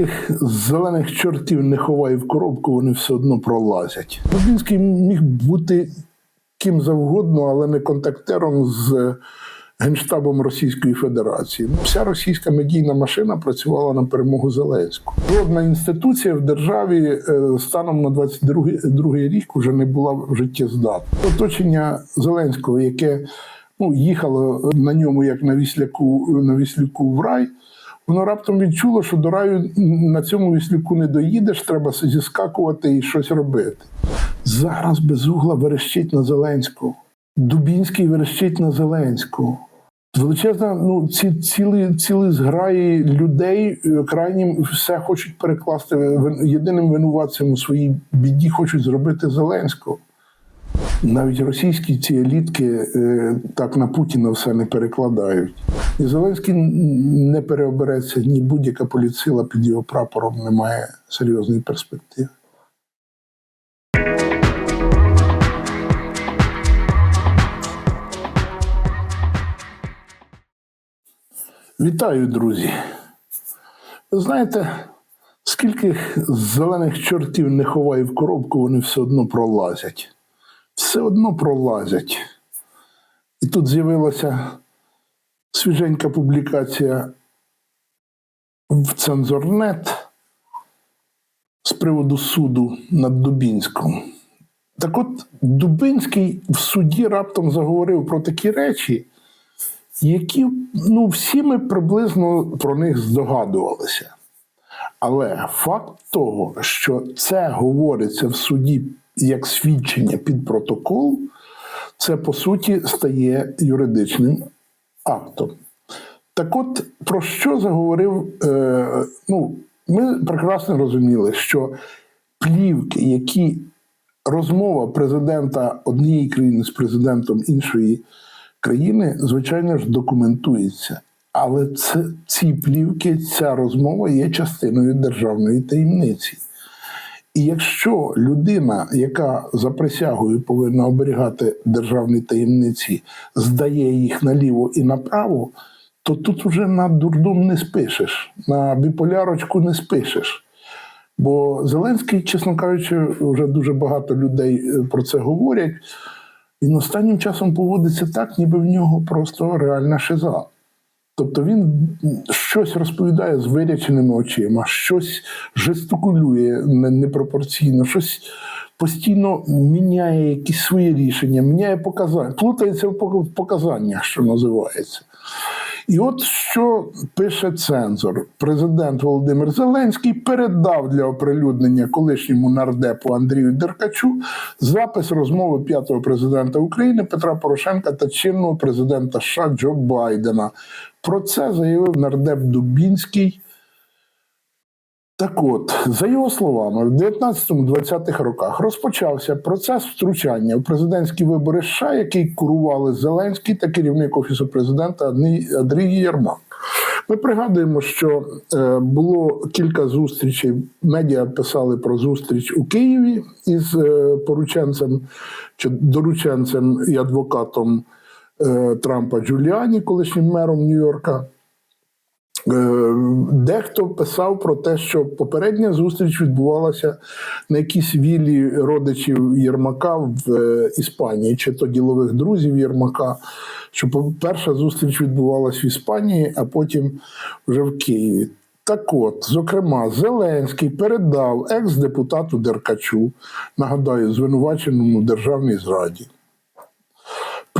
скільки зелених чортів не ховає в коробку, вони все одно пролазять. Дубінський міг бути ким завгодно, але не контактером з Генштабом Російської Федерації. Ну, Вся російська медійна машина працювала на перемогу Зеленського. Жодна інституція в державі е, станом на 22 другий рік вже не була життєздатна. Оточення Зеленського, яке ну, їхало на ньому як на вісляку, на віслюку в рай. Воно раптом відчуло, що до раю на цьому віслюку не доїдеш, треба зіскакувати і щось робити. Зараз безугла верещить на Зеленського. Дубінський верещить на Зеленського. Величезна, ну, ці цілі, цілі зграї людей е, крайнім все хочуть перекласти єдиним винуватцем у своїй біді, хочуть зробити Зеленського. Навіть російські ці елітки е, так на Путіна все не перекладають. І Зеленський не переобереться, ні будь-яка поліцила під його прапором не має серйозної перспективи. Вітаю, друзі. Ви знаєте, скільки зелених чортів не ховає в коробку, вони все одно пролазять. Все одно пролазять. І тут з'явилася свіженька публікація в Цензорнет з приводу суду над Дубінськом. Так от Дубинський в суді раптом заговорив про такі речі, які ну, всі ми приблизно про них здогадувалися. Але факт того, що це говориться в суді як свідчення під протокол, це по суті стає юридичним актом. Так от, про що заговорив? Е, ну, ми прекрасно розуміли, що плівки, які розмова президента однієї країни з президентом іншої країни, звичайно ж, документується. Але це, ці плівки, ця розмова є частиною державної таємниці. І якщо людина, яка за присягою повинна оберігати державні таємниці, здає їх наліво і направо, то тут вже на дурдом не спишеш, на біполярочку не спишеш. Бо Зеленський, чесно кажучи, вже дуже багато людей е, про це говорять. Він останнім часом поводиться так, ніби в нього просто реальна шиза. Тобто він щось розповідає з виряченими очима, щось жестикулює не- непропорційно, щось постійно міняє якісь свої рішення, міняє показання, плутається в показаннях, що називається. І от що пише цензор. Президент Володимир Зеленський передав для оприлюднення колишньому нардепу Андрію Деркачу запис розмови п'ятого президента України Петра Порошенка та чинного президента США Джо Байдена. Про це заявив нардеп Дубінський. Так от, за його словами, в 19-20-х роках розпочався процес втручання в президентські вибори США, який курували Зеленський та керівник офісу президента Андрій- Єрмак. Ми пригадуємо, що е, було кілька зустрічей. Медіа писали про зустріч у Києві із е, порученцем чи дорученцем і адвокатом е, Трампа Джуліані, колишнім мером Нью-Йорка. Е, Дехто писав про те, що попередня зустріч відбувалася на якійсь віллі родичів Єрмака в е, Іспанії, чи то ділових друзів Єрмака. Що перша зустріч відбувалася в Іспанії, а потім вже в Києві. Так от, зокрема, Зеленський передав екс-депутату Деркачу, нагадаю, звинуваченому державній зраді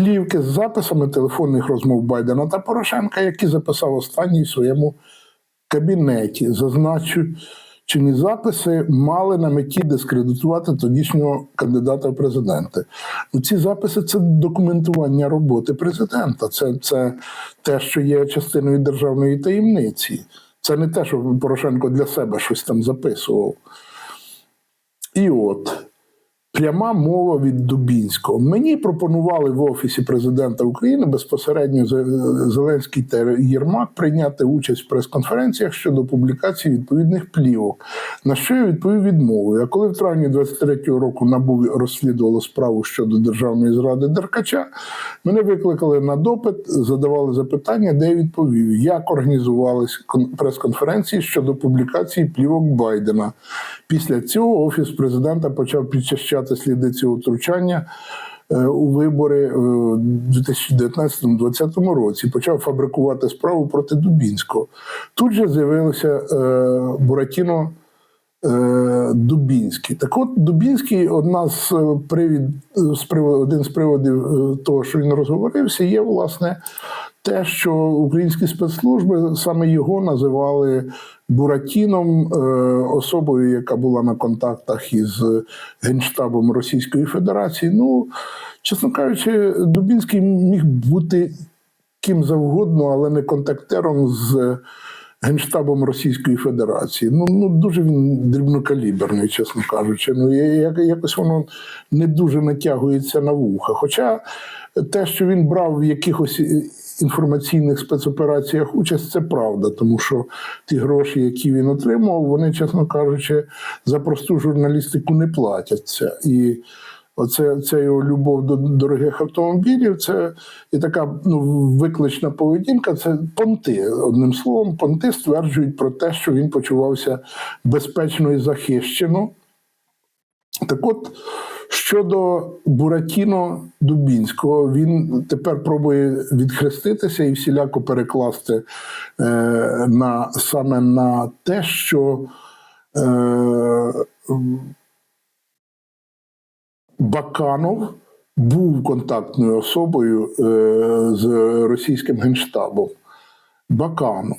плівки з записами телефонних розмов Байдена та Порошенка, які записав останній в своєму кабінеті. Зазначені записи мали на меті дискредитувати тодішнього кандидата в президенти. Ну, ці записи це документування роботи президента. Це, це те, що є частиною державної таємниці. Це не те, що Порошенко для себе щось там записував. І от Пряма мова від Дубінського. Мені пропонували в Офісі президента України безпосередньо Зеленський та Єрмак прийняти участь в прес-конференціях щодо публікації відповідних плівок, на що я відповів відмовою. А коли в травні 23-го року НАБУ розслідувало справу щодо державної зради Деркача, мене викликали на допит, задавали запитання, де я відповів, як організувались кон- прес-конференції щодо публікації плівок Байдена. Після цього офіс президента почав підчищати сліди цього втручання. е, У вибори е, в 2019-2020 році почав фабрикувати справу проти Дубінського. Тут же з'явилося е, Буратіно Дубінський. Так от Дубінський одна з привід, один з приводів того, що він розговорився, є власне те, що українські спецслужби саме його називали Буратіном, е, особою, яка була на контактах із Генштабом Російської Федерації. Ну, чесно кажучи, Дубінський міг бути ким завгодно, але не контактером з Генштабом Російської Федерації. Ну, ну дуже він дрібнокаліберний, чесно кажучи. Ну, якось воно не дуже натягується на вуха. Хоча те, що він брав якихось інформаційних спецопераціях участь, це правда, тому що ті гроші, які він отримав, вони, чесно кажучи, за просту журналістику не платяться. І Оце це його любов до дорогих автомобілів. Це і така ну, виклична поведінка. Це понти. Одним словом, понти стверджують про те, що він почувався безпечно і захищено. Так от, щодо Буратіно Дубінського, він тепер пробує відхреститися і всіляко перекласти е, на, саме на те, що е, Баканов був контактною особою е, з російським генштабом. Баканов.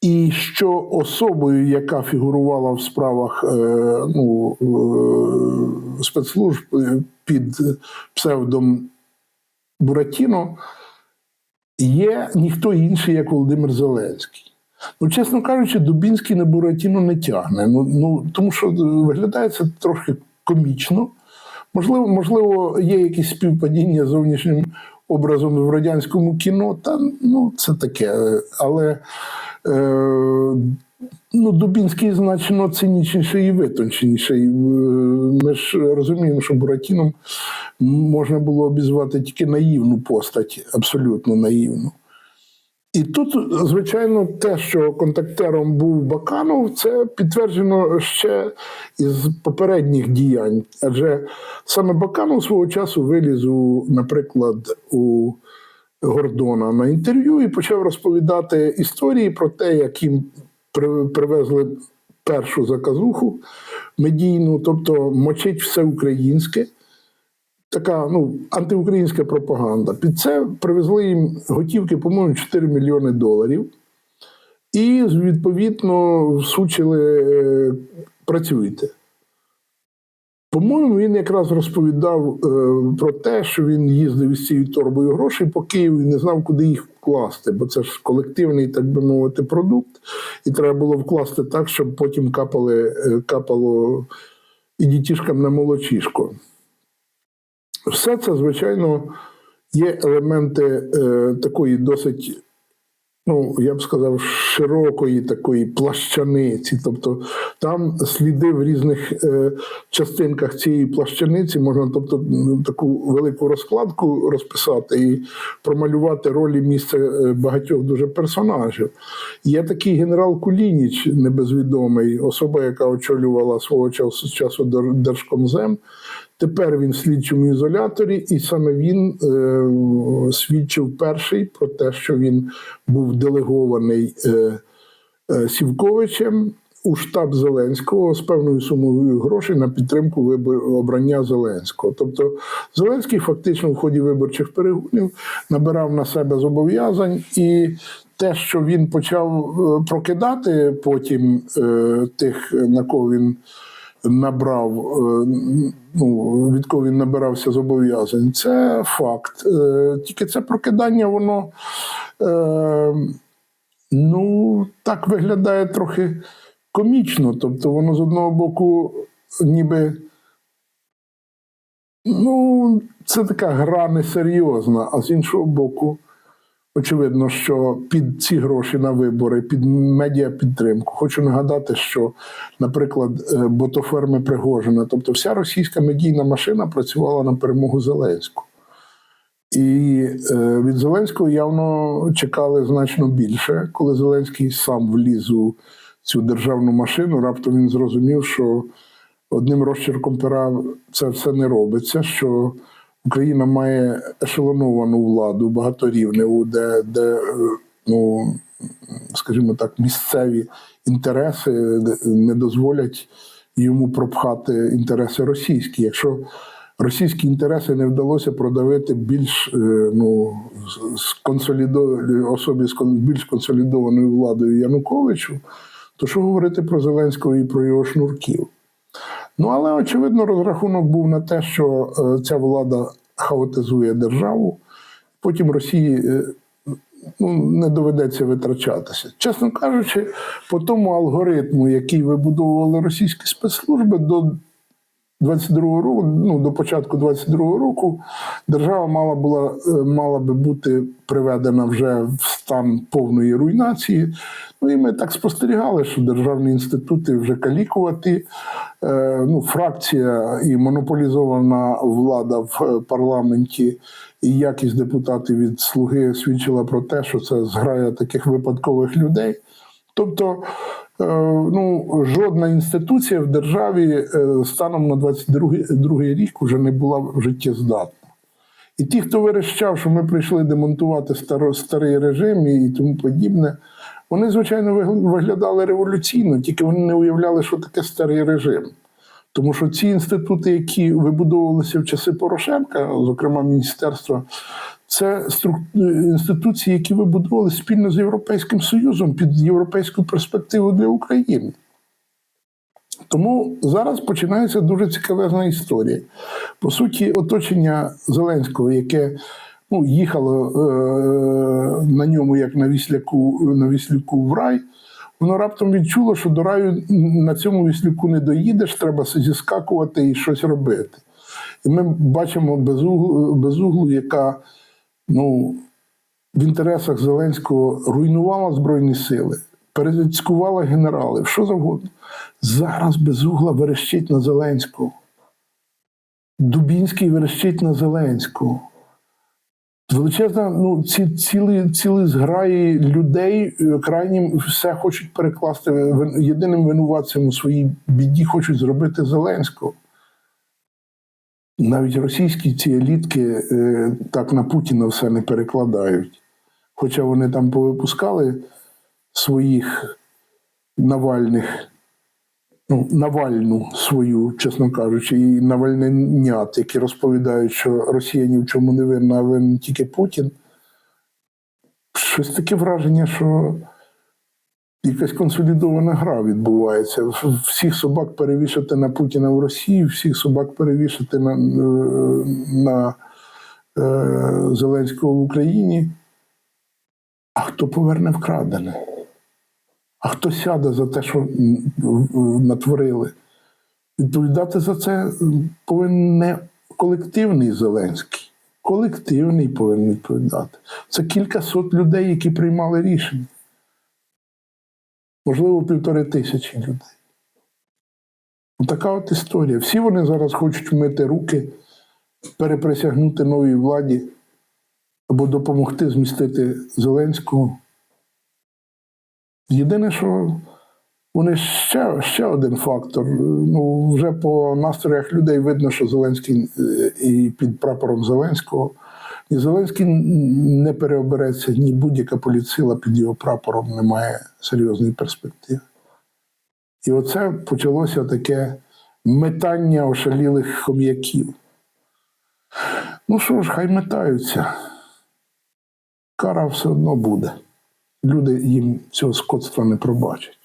І що особою, яка фігурувала в справах е, ну, е, спецслужб е, під псевдом Буратіно, є ніхто інший, як Володимир Зеленський. Ну, чесно кажучи, Дубінський на Буратіно не тягне. Ну, ну, тому що виглядає це трохи комічно. Можливо, можливо, є якісь співпадіння з зовнішнім образом в радянському кіно, та ну це таке. Але ну, Дубінський значно цинічніший і витонченіший. Е, Ми ж розуміємо, що Буратіном можна було обізвати тільки наївну постать, абсолютно наївну. І тут, звичайно, те, що контактером був Баканов, це підтверджено ще із попередніх діянь. Адже саме Баканов свого часу виліз, у, наприклад, у Гордона на інтерв'ю і почав розповідати історії про те, як їм привезли першу заказуху медійну, тобто мочить все українське така ну, антиукраїнська пропаганда. Під це привезли їм готівки, по-моєму, 4 мільйони доларів. І відповідно всучили е, працюйте. По-моєму, він якраз розповідав е, про те, що він їздив із цією торбою грошей по Києву і не знав, куди їх вкласти, бо це ж колективний, так би мовити, продукт, і треба було вкласти так, щоб потім капали, е, капало і дітішкам на молочишко. Все це, звичайно, є елементи е, такої досить, ну, я б сказав, широкої такої плащаниці. Тобто там сліди в різних е, частинках цієї плащаниці можна тобто, таку велику розкладку розписати і промалювати ролі місця е, багатьох дуже персонажів. Є такий генерал Кулініч, небезвідомий, особа, яка очолювала свого часу, часу Держкомзем. Тепер він в слідчому ізоляторі, і саме він е, свідчив перший про те, що він був делегований е, е, Сівковичем у штаб Зеленського з певною сумою грошей на підтримку вибор обрання Зеленського. Тобто Зеленський фактично в ході виборчих перегонів набирав на себе зобов'язань і. Те, що він почав е, прокидати потім е, тих, на кого він набрав, е, ну, від кого він набирався зобов'язань, це факт. Е, Тільки це прокидання, воно е, ну, так виглядає трохи комічно. Тобто, воно з одного боку, ніби Ну, це така гра несерйозна, а з іншого боку, очевидно, що під ці гроші на вибори, під медіапідтримку. Хочу нагадати, що, наприклад, е, ботоферми Пригожина, тобто вся російська медійна машина працювала на перемогу Зеленського. І е, від Зеленського явно чекали значно більше. Коли Зеленський сам вліз у цю державну машину, раптом він зрозумів, що одним розчерком пера це все не робиться. Що Україна має ешелоновану владу багаторівневу, де, де ну, скажімо так, місцеві інтереси не дозволять йому пропхати інтереси російські. Якщо російські інтереси не вдалося продавити більш е, ну, з- з консолідо- особі з більш консолідованою владою Януковичу, то що говорити про Зеленського і про його шнурків? Ну, але очевидно, розрахунок був на те, що е, ця влада хаотизує державу, потім Росії е, ну, не доведеться витрачатися. Чесно кажучи, по тому алгоритму, який вибудовували російські спецслужби, до 22 року, ну до початку 22-го року, держава мала була е, мала би бути приведена вже в стан повної руйнації. Ну і ми так спостерігали, що державні інститути вже калікувати. Е, ну, фракція і монополізована влада в е, парламенті, і якість депутатів від слуги свідчила про те, що це зграя таких випадкових людей. Тобто, ну, жодна інституція в державі е, станом на 22 другий рік вже не була життєздатна. І ті, хто верещав, що ми прийшли демонтувати старий режим і тому подібне, вони, звичайно, вигля- виглядали революційно, тільки вони не уявляли, що таке старий режим. Тому що ці інститути, які вибудовувалися в часи Порошенка, зокрема міністерство, це інституції, які вибудовувалися спільно з Європейським Союзом під європейську перспективу для України. Тому зараз починається дуже цікавезна історія. По суті, оточення Зеленського, яке ну, їхало е- на ньому як на вісляку, на віслюку в рай, воно раптом відчуло, що до раю на цьому віслюку не доїдеш, треба зіскакувати і щось робити. І ми бачимо безуглу, безуглу яка ну, в інтересах Зеленського руйнувала Збройні сили, перецькувала генералів, що завгодно. Зараз безугла верещить на Зеленського. Дубінський верещить на Зеленського. Величезна, ну, ці цілі, цілі зграї людей е, крайнім все хочуть перекласти. Єдиним винуватцем у своїй біді хочуть зробити Зеленського. Навіть російські ці елітки е, так на Путіна все не перекладають. Хоча вони там повипускали своїх Навальних, ну, Навальну свою, чесно кажучи, і навальненят, які розповідають, що Росія ні в чому не винна, а винен тільки Путін. Щось таке враження, що якась консолідована гра відбувається. Всіх собак перевішати на Путіна в Росії, всіх собак перевішати на, е, на е, Зеленського в Україні. А хто поверне вкрадене? А хто сяде за те, що натворили? Відповідати за це повинен не колективний Зеленський. Колективний повинен відповідати. Це кілька сот людей, які приймали рішення. Можливо, півтори тисячі людей. Така от історія. Всі вони зараз хочуть вмити руки, переприсягнути новій владі або допомогти змістити Зеленського. Єдине, що вони ще, ще один фактор. Ну, вже по настроях людей видно, що Зеленський е, і під прапором Зеленського. І Зеленський не переобереться, ні будь-яка політсила під його прапором не має серйозної перспективи. І оце почалося таке метання ошалілих хом'яків. Ну що ж, хай метаються. Кара все одно буде. Люди їм цього скотства не пробачать.